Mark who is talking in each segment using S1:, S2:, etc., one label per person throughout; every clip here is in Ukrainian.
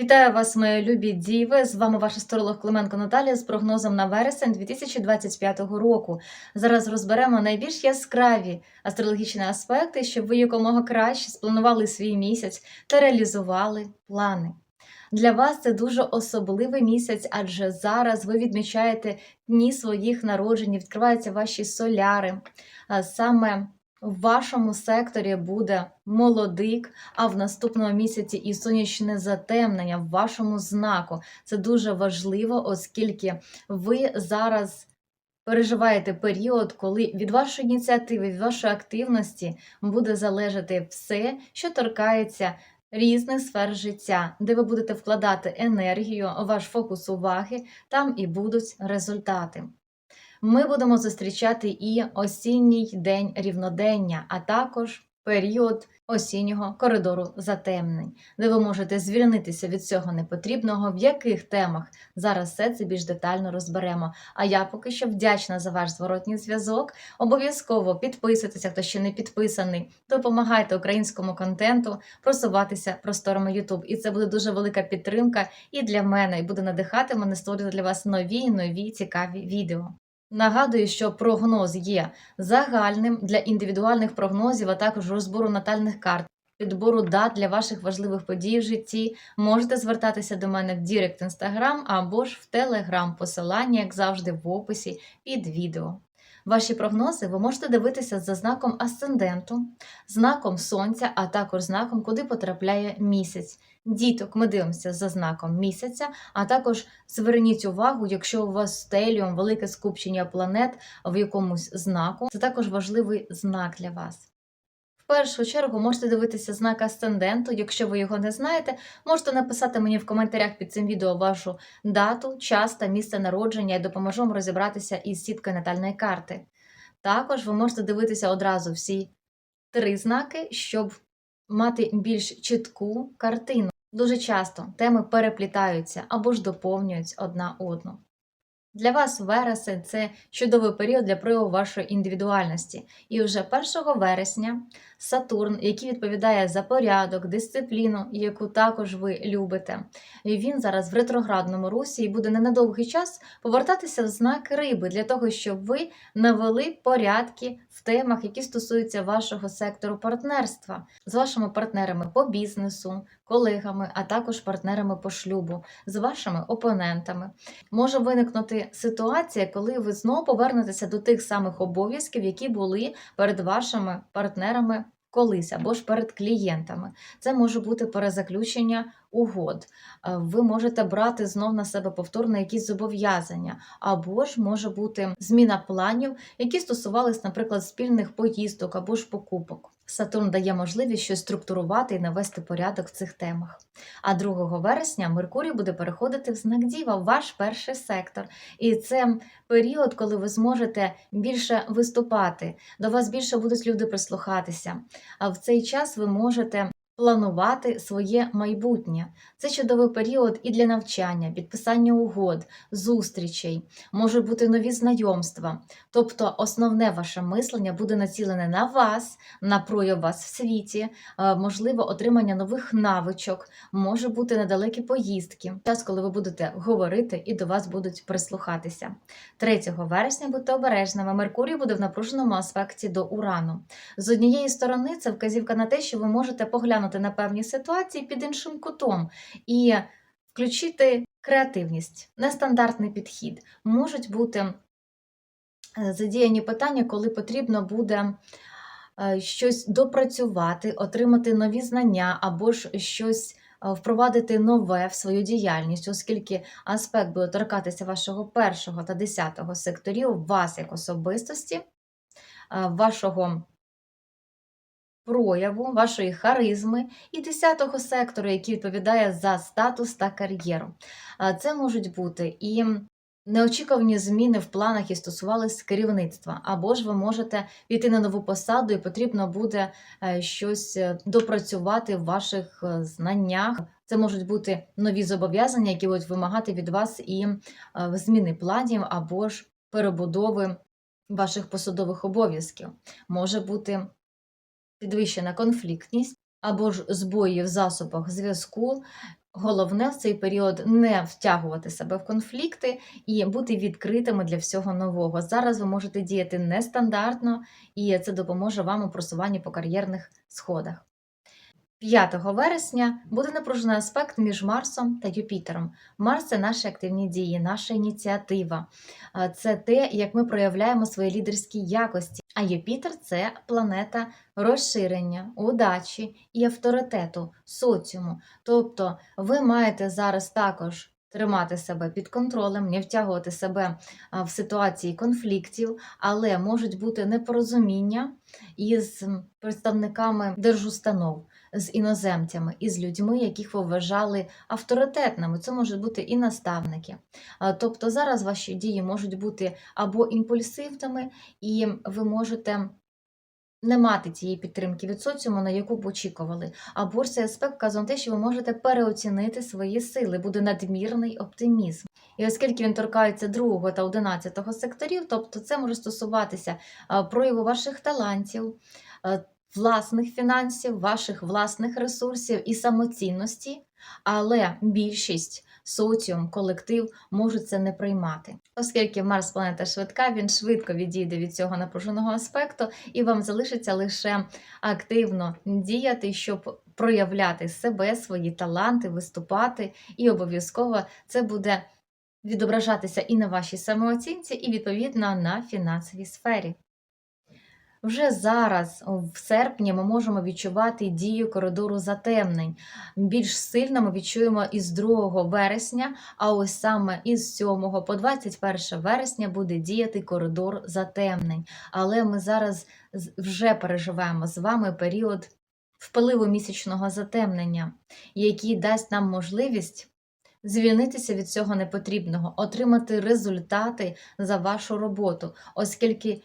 S1: Вітаю вас, мої любі діви! З вами ваш астролог Клименко Наталія з прогнозом на вересень 2025 року. Зараз розберемо найбільш яскраві астрологічні аспекти, щоб ви якомога краще спланували свій місяць та реалізували плани. Для вас це дуже особливий місяць, адже зараз ви відмічаєте дні своїх народжень, відкриваються ваші соляри. Саме в вашому секторі буде молодик, а в наступному місяці і сонячне затемнення в вашому знаку. Це дуже важливо, оскільки ви зараз переживаєте період, коли від вашої ініціативи, від вашої активності буде залежати все, що торкається різних сфер життя, де ви будете вкладати енергію, ваш фокус уваги, там і будуть результати. Ми будемо зустрічати і осінній день рівнодення, а також період осіннього коридору затемнень, де ви можете звільнитися від цього непотрібного, в яких темах зараз все це більш детально розберемо. А я поки що вдячна за ваш зворотній зв'язок. Обов'язково підписуйтеся, хто ще не підписаний, допомагайте українському контенту просуватися просторами YouTube. І це буде дуже велика підтримка і для мене, і буде надихати мене створювати для вас нові нові цікаві відео. Нагадую, що прогноз є загальним для індивідуальних прогнозів, а також розбору натальних карт, підбору дат для ваших важливих подій в житті. Можете звертатися до мене в Дірект Інстаграм або ж в Телеграм. Посилання, як завжди, в описі під відео. Ваші прогнози ви можете дивитися за знаком асценденту, знаком сонця, а також знаком, куди потрапляє місяць. Діток ми дивимося за знаком місяця, а також зверніть увагу, якщо у вас стеліум, велике скупчення планет в якомусь знаку, це також важливий знак для вас. В першу чергу можете дивитися знак асценденту. Якщо ви його не знаєте, можете написати мені в коментарях під цим відео вашу дату, час та місце народження і допоможу вам розібратися із сіткою натальної карти. Також ви можете дивитися одразу всі три знаки, щоб мати більш чітку картину. Дуже часто теми переплітаються або ж доповнюють одна одну. Для вас вересень це чудовий період для прояву вашої індивідуальності. І вже 1 вересня Сатурн, який відповідає за порядок, дисципліну, яку також ви любите, він зараз в ретроградному русі і буде не на довгий час повертатися в знак риби для того, щоб ви навели порядки в темах, які стосуються вашого сектору партнерства з вашими партнерами по бізнесу, колегами, а також партнерами по шлюбу, з вашими опонентами. Може виникнути ситуація, коли ви знову повернетеся до тих самих обов'язків, які були перед вашими партнерами колись або ж перед клієнтами. Це може бути перезаключення угод. Е, Ви можете брати знов на себе повторно якісь зобов'язання, або ж може бути зміна планів, які стосувались, наприклад, спільних поїздок або ж покупок. Сатурн дає можливість щось структурувати і навести порядок в цих темах. А 2 вересня Меркурій буде переходити в знак Діва, ваш перший сектор. І це період, коли ви зможете більше виступати, до вас більше будуть люди прислухатися. А в цей час ви можете планувати своє майбутнє. Це чудовий період і для навчання, підписання угод, зустрічей, можуть бути нові знайомства. Тобто основне ваше мислення буде націлене на вас, на прояв вас в світі, е, можливо, отримання нових навичок, може бути недалекі поїздки, час, коли ви будете говорити і до вас будуть прислухатися. 3 вересня будьте обережними. Меркурій буде в напруженому аспекті до урану. З однієї сторони, це вказівка на те, що ви можете поглянути на певні ситуації під іншим кутом і включити креативність, нестандартний підхід. Можуть бути е, задіяні питання, коли потрібно буде е, щось допрацювати, отримати нові знання або ж щось. е, Впровадити нове в свою діяльність, оскільки аспект буде торкатися вашого першого та десятого секторів, вас як особистості, вашого прояву, вашої харизми і 10-го сектору, який відповідає за статус та кар'єру. Це можуть бути і неочікувані зміни в планах, які стосувалися керівництва, або ж ви можете піти на нову посаду, і потрібно буде е, щось е, допрацювати в ваших е, знаннях. Це можуть бути нові зобов'язання, які будуть вимагати від вас і зміни планів або ж перебудови ваших посадових обов'язків. Може бути підвищена конфліктність або ж збої в засобах зв'язку, Головне в цей період не втягувати себе в конфлікти і бути відкритими для всього нового. Зараз ви можете діяти нестандартно, і це допоможе вам у просуванні по кар'єрних сходах. 5 вересня буде напружений аспект між Марсом та Юпітером. Марс це наші активні дії, наша ініціатива, це те, як ми проявляємо свої лідерські якості. А Юпітер це планета розширення, удачі і авторитету, соціуму. Тобто ви маєте зараз також тримати себе під контролем, не втягувати себе в ситуації конфліктів, але можуть бути непорозуміння із представниками держустанов, з іноземцями і з людьми, яких ви вважали авторитетними. Це можуть бути і наставники. Тобто зараз ваші дії можуть бути або імпульсивними, і ви можете не мати тієї підтримки від соціуму, на яку б очікували. Або ж цей аспект вказує на те, що ви можете переоцінити свої сили, буде надмірний оптимізм. І оскільки він торкається 2 та 11 секторів, тобто це може стосуватися прояву ваших талантів, власних фінансів, ваших власних ресурсів і самоцінності, але більшість соціум, колектив можуть це не приймати. Оскільки Марс планета швидка, він швидко відійде від цього напруженого аспекту, і вам залишиться лише активно діяти, щоб проявляти себе, свої таланти, виступати, і обов'язково це буде відображатися і на вашій самооцінці, і відповідно на фінансовій сфері. Вже зараз, в серпні, ми можемо відчувати дію коридору затемнень. Більш сильно ми відчуємо із 2 вересня, а ось саме із 7 по 21 вересня буде діяти коридор затемнень. Але ми зараз вже переживаємо з вами період впливу місячного затемнення, який дасть нам можливість. Звільнитися від цього непотрібного, отримати результати за вашу роботу, оскільки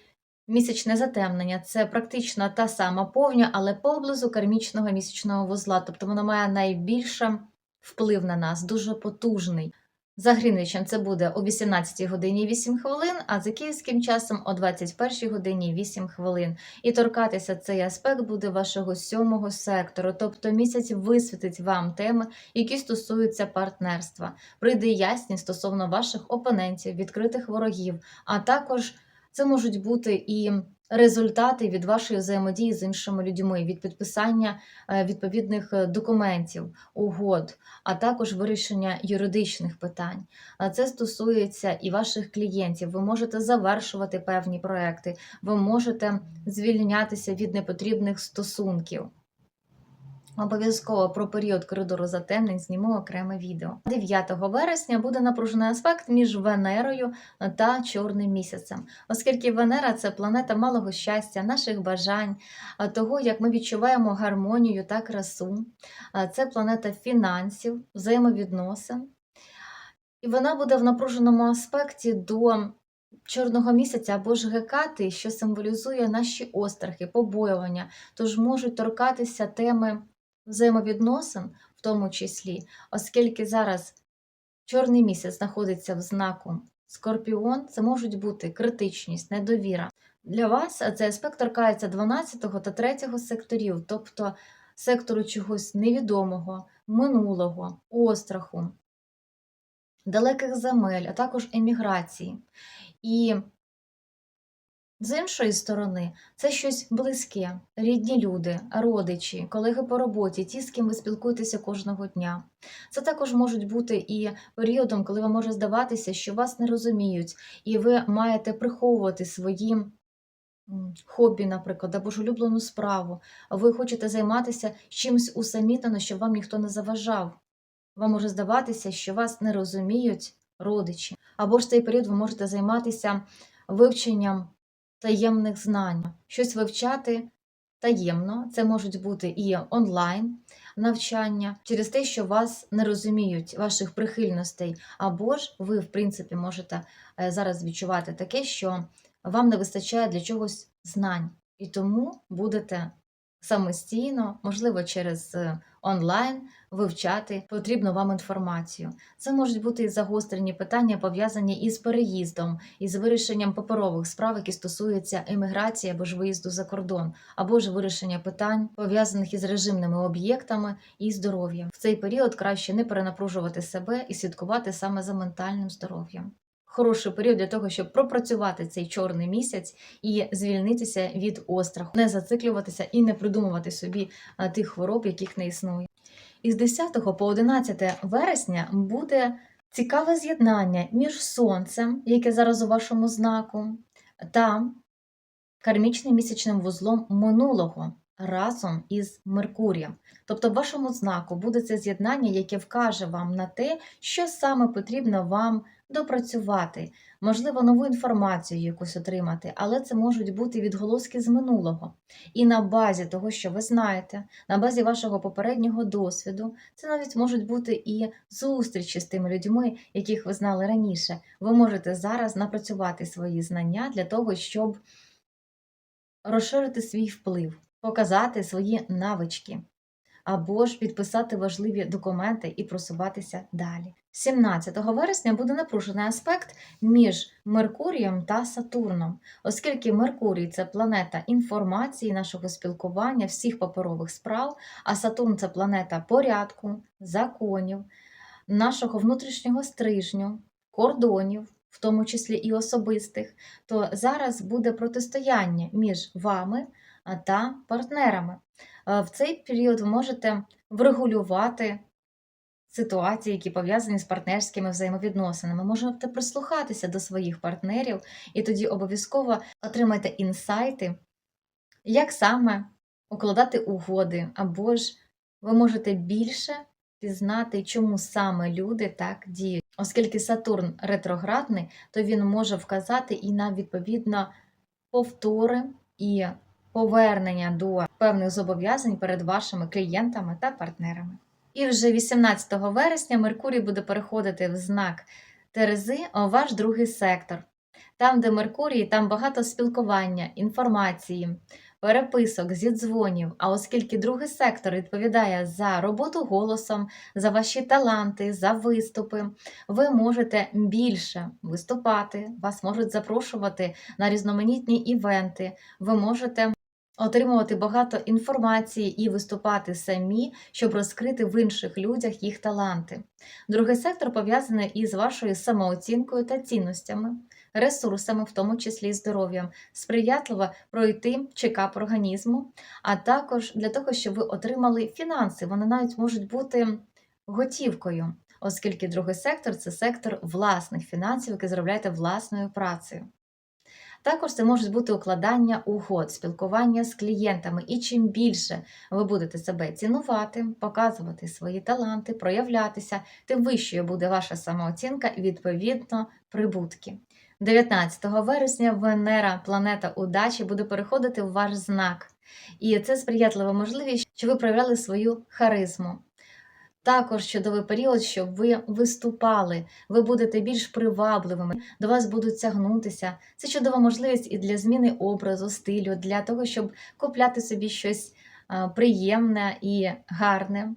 S1: Місячне затемнення це практично та сама повня, але поблизу кармічного місячного вузла, тобто воно має найбільше вплив на нас, дуже потужний. За Грінвічем це буде о 18 годині 8 хвилин, а за київським часом о 21 годині 8 хвилин. І торкатися цей аспект буде вашого сьомого сектору, тобто місяць висвітить вам теми, які стосуються партнерства. Прийде ясність стосовно ваших опонентів, відкритих ворогів, а також це можуть бути і результати від вашої взаємодії з іншими людьми, від підписання е, відповідних е, документів, угод, а також вирішення юридичних питань. А Це стосується і ваших клієнтів. Ви можете завершувати певні проекти, ви можете звільнятися від непотрібних стосунків. Обов'язково про період коридору затемнень зніму окреме відео. 9 вересня буде напружений аспект між Венерою та Чорним місяцем, оскільки Венера це планета малого щастя, наших бажань, того, як ми відчуваємо гармонію та красу. Це планета фінансів, взаємовідносин. І вона буде в напруженому аспекті до чорного місяця або ж гекати, що символізує наші острахи, побоювання, тож можуть торкатися теми взаємовідносин, в тому числі, оскільки зараз чорний місяць знаходиться в знаку Скорпіон, це можуть бути критичність, недовіра. Для вас цей аспект торкається 12 та 3 секторів, тобто сектору чогось невідомого, минулого, остраху, далеких земель, а також еміграції. І з іншої сторони, це щось близьке, рідні люди, родичі, колеги по роботі, ті, з ким ви спілкуєтеся кожного дня. Це також можуть бути і періодом, коли вам може здаватися, що вас не розуміють, і ви маєте приховувати свої хобі, наприклад, або ж улюблену справу. Ви хочете займатися чимось усамітнено, щоб вам ніхто не заважав. Вам може здаватися, що вас не розуміють родичі. Або ж цей період ви можете займатися вивченням таємних знань, щось вивчати таємно. Це можуть бути і онлайн навчання через те, що вас не розуміють, ваших прихильностей, або ж ви, в принципі, можете е, зараз відчувати таке, що вам не вистачає для чогось знань, і тому будете самостійно, можливо, через е, онлайн вивчати потрібну вам інформацію. Це можуть бути і загострені питання, пов'язані із переїздом, із вирішенням паперових справ, які стосуються еміграції або ж виїзду за кордон, або ж вирішення питань, пов'язаних із режимними об'єктами і здоров'ям. В цей період краще не перенапружувати себе і слідкувати саме за ментальним здоров'ям. Хороший період для того, щоб пропрацювати цей чорний місяць і звільнитися від остраху, не зациклюватися і не придумувати собі тих хвороб, яких не існує. Із 10 по 11 вересня буде цікаве з'єднання між сонцем, яке зараз у вашому знаку, та кармічним місячним вузлом минулого разом із Меркурієм. Тобто, в вашому знаку буде це з'єднання, яке вкаже вам на те, що саме потрібно вам допрацювати, можливо, нову інформацію якусь отримати, але це можуть бути відголоски з минулого. І на базі того, що ви знаєте, на базі вашого попереднього досвіду, це навіть можуть бути і зустрічі з тими людьми, яких ви знали раніше. Ви можете зараз напрацювати свої знання для того, щоб розширити свій вплив, показати свої навички. Або ж підписати важливі документи і просуватися далі. 17 вересня буде напружений аспект між Меркурієм та Сатурном, оскільки Меркурій це планета інформації, нашого спілкування, всіх паперових справ, а Сатурн це планета порядку, законів, нашого внутрішнього стрижню, кордонів, в тому числі і особистих, то зараз буде протистояння між вами та партнерами. Е, В цей період ви можете врегулювати ситуації, які пов'язані з партнерськими взаємовідносинами. Можете прислухатися до своїх партнерів, і тоді обов'язково отримайте інсайти, як саме укладати угоди, або ж ви можете більше пізнати, чому саме люди так діють. Оскільки Сатурн ретроградний, то він може вказати і на відповідно повтори і повернення до певних зобов'язань перед вашими клієнтами та партнерами. І вже 18 вересня Меркурій буде переходити в знак Терези, ваш другий сектор. Там, де Меркурій, там багато спілкування, інформації, переписок, зідзвонів. А оскільки другий сектор відповідає за роботу голосом, за ваші таланти, за виступи, ви можете більше виступати, вас можуть запрошувати на різноманітні івенти, ви можете отримувати багато інформації і виступати самі, щоб розкрити в інших людях їх таланти. Другий сектор пов'язаний із вашою самооцінкою та цінностями, ресурсами, в тому числі здоров'ям, сприятливо пройти чекап організму, а також для того, щоб ви отримали фінанси. Вони навіть можуть бути готівкою, оскільки другий сектор це сектор власних фінансів, які заробляєте власною працею. Також це можуть бути укладання угод, спілкування з клієнтами. І чим більше ви будете себе цінувати, показувати свої таланти, проявлятися, тим вищою буде ваша самооцінка і відповідно прибутки. 19 вересня Венера, планета удачі, буде переходити в ваш знак. І це сприятлива можливість, щоб ви проявляли свою харизму. Також чудовий період, щоб ви виступали, ви будете більш привабливими, до вас будуть тягнутися. Це чудова можливість і для зміни образу, стилю, для того, щоб купляти собі щось приємне і гарне.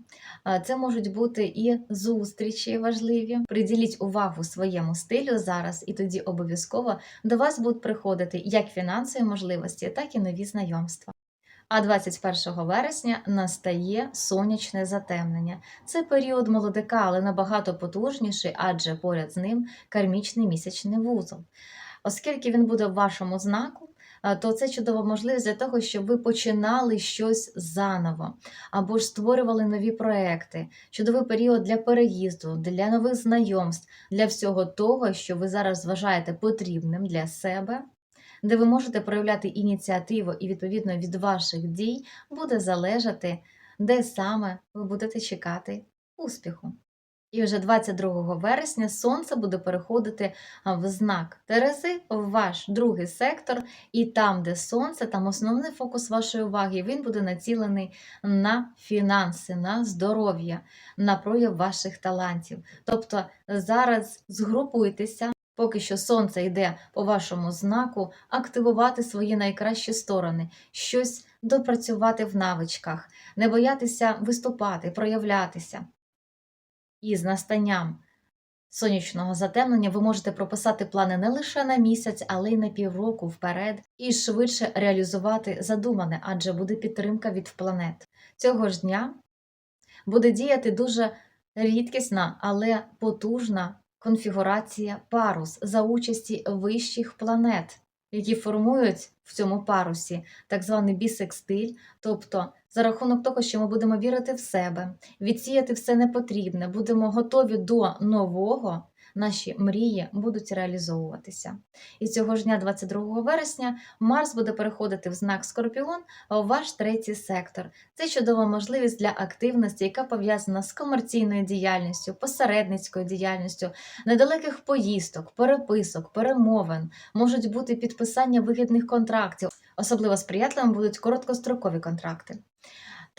S1: Це можуть бути і зустрічі важливі. Приділіть увагу своєму стилю зараз, і тоді обов'язково до вас будуть приходити як фінансові можливості, так і нові знайомства. А 21 вересня настає сонячне затемнення. Це період молодика, але набагато потужніший, адже поряд з ним кармічний місячний вузол. Оскільки він буде в вашому знаку, то це чудова можливість для того, щоб ви починали щось заново або ж створювали нові проекти. Чудовий період для переїзду, для нових знайомств, для всього того, що ви зараз вважаєте потрібним для себе де ви можете проявляти ініціативу і відповідно від ваших дій буде залежати, де саме ви будете чекати успіху. І вже 22 вересня сонце буде переходити в знак Терези, в ваш другий сектор, і там, де сонце, там основний фокус вашої уваги, він буде націлений на фінанси, на здоров'я, на прояв ваших талантів. Тобто зараз згрупуйтеся. Поки що сонце йде по вашому знаку, активувати свої найкращі сторони, щось допрацювати в навичках, не боятися виступати, проявлятися. І з настанням сонячного затемнення ви можете прописати плани не лише на місяць, але й на півроку вперед, і швидше реалізувати задумане, адже буде підтримка від планет. Цього ж дня буде діяти дуже рідкісна, але потужна конфігурація парус за участі вищих планет, які формують в цьому парусі так званий бісекстиль, тобто за рахунок того, що ми будемо вірити в себе, відсіяти все непотрібне, будемо готові до нового. Наші мрії будуть реалізовуватися. І цього ж дня, 22 вересня, Марс буде переходити в знак Скорпіон, у ваш третій сектор. Це чудова можливість для активності, яка пов'язана з комерційною діяльністю, посередницькою діяльністю, недалеких поїздок, переписок, перемовин, можуть бути підписання вигідних контрактів. Особливо сприятливими будуть короткострокові контракти.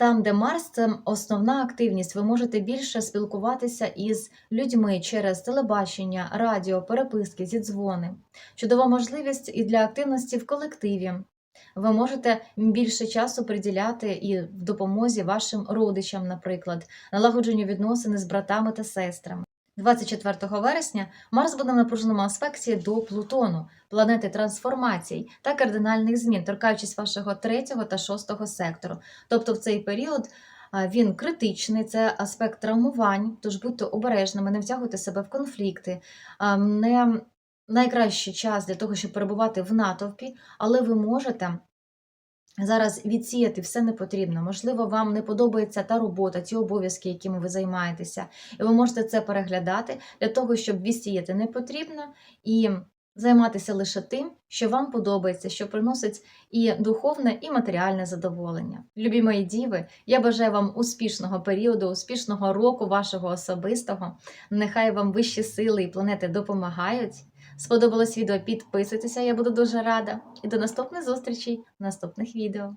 S1: Там, де Марс це основна активність, ви можете більше спілкуватися із людьми через телебачення, радіо, переписки, зідзвони. Чудова можливість і для активності в колективі. Ви можете більше часу приділяти і в допомозі вашим родичам, наприклад, налагодженню відносини з братами та сестрами. 24 вересня Марс буде в напруженому аспекті до Плутону, планети трансформацій та кардинальних змін, торкаючись вашого третього та шостого сектору. Тобто в цей період він критичний, це аспект травмувань, тож будьте обережними, не втягуйте себе в конфлікти, не найкращий час для того, щоб перебувати в натовпі, але ви можете. Зараз відсіяти все не потрібно. Можливо, вам не подобається та робота, ті обов'язки, якими ви займаєтеся, і ви можете це переглядати для того, щоб відсіяти не потрібно і займатися лише тим, що вам подобається, що приносить і духовне, і матеріальне задоволення. Любі мої діви, я бажаю вам успішного періоду, успішного року вашого особистого. Нехай вам вищі сили і планети допомагають. Сподобалось відео? Підписуйтеся, я буду дуже рада. І до наступних зустрічей в наступних відео.